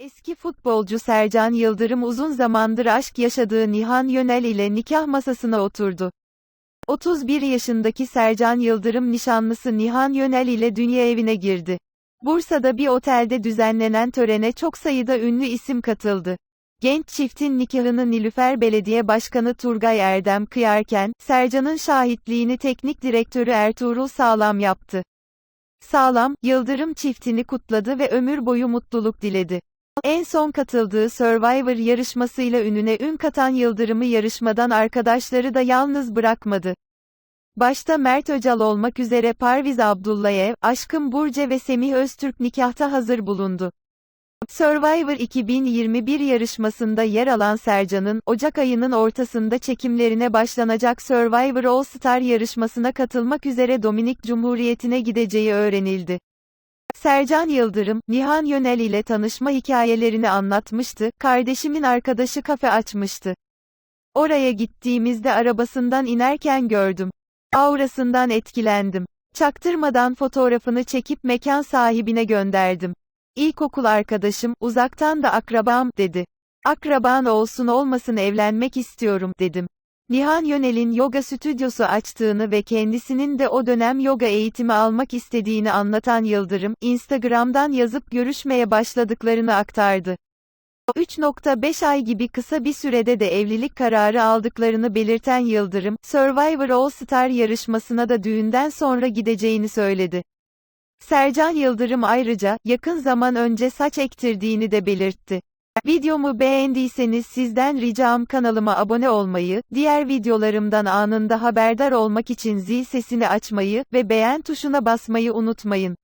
Eski futbolcu Sercan Yıldırım uzun zamandır aşk yaşadığı Nihan Yönel ile nikah masasına oturdu. 31 yaşındaki Sercan Yıldırım nişanlısı Nihan Yönel ile dünya evine girdi. Bursa'da bir otelde düzenlenen törene çok sayıda ünlü isim katıldı. Genç çiftin nikahını Nilüfer Belediye Başkanı Turgay Erdem kıyarken, Sercan'ın şahitliğini teknik direktörü Ertuğrul Sağlam yaptı. Sağlam, Yıldırım çiftini kutladı ve ömür boyu mutluluk diledi. En son katıldığı Survivor yarışmasıyla ününe ün katan Yıldırım'ı yarışmadan arkadaşları da yalnız bırakmadı. Başta Mert Öcal olmak üzere Parviz Abdullayev, Aşkın Burce ve Semih Öztürk nikahta hazır bulundu. Survivor 2021 yarışmasında yer alan Sercan'ın, Ocak ayının ortasında çekimlerine başlanacak Survivor All Star yarışmasına katılmak üzere Dominik Cumhuriyeti'ne gideceği öğrenildi. Sercan Yıldırım, Nihan Yönel ile tanışma hikayelerini anlatmıştı, kardeşimin arkadaşı kafe açmıştı. Oraya gittiğimizde arabasından inerken gördüm. Aurasından etkilendim. Çaktırmadan fotoğrafını çekip mekan sahibine gönderdim. İlkokul arkadaşım, uzaktan da akrabam, dedi. Akraban olsun olmasın evlenmek istiyorum, dedim. Nihan Yönel'in yoga stüdyosu açtığını ve kendisinin de o dönem yoga eğitimi almak istediğini anlatan Yıldırım, Instagram'dan yazıp görüşmeye başladıklarını aktardı. 3.5 ay gibi kısa bir sürede de evlilik kararı aldıklarını belirten Yıldırım, Survivor All Star yarışmasına da düğünden sonra gideceğini söyledi. Sercan Yıldırım ayrıca, yakın zaman önce saç ektirdiğini de belirtti. Videomu beğendiyseniz sizden ricam kanalıma abone olmayı, diğer videolarımdan anında haberdar olmak için zil sesini açmayı ve beğen tuşuna basmayı unutmayın.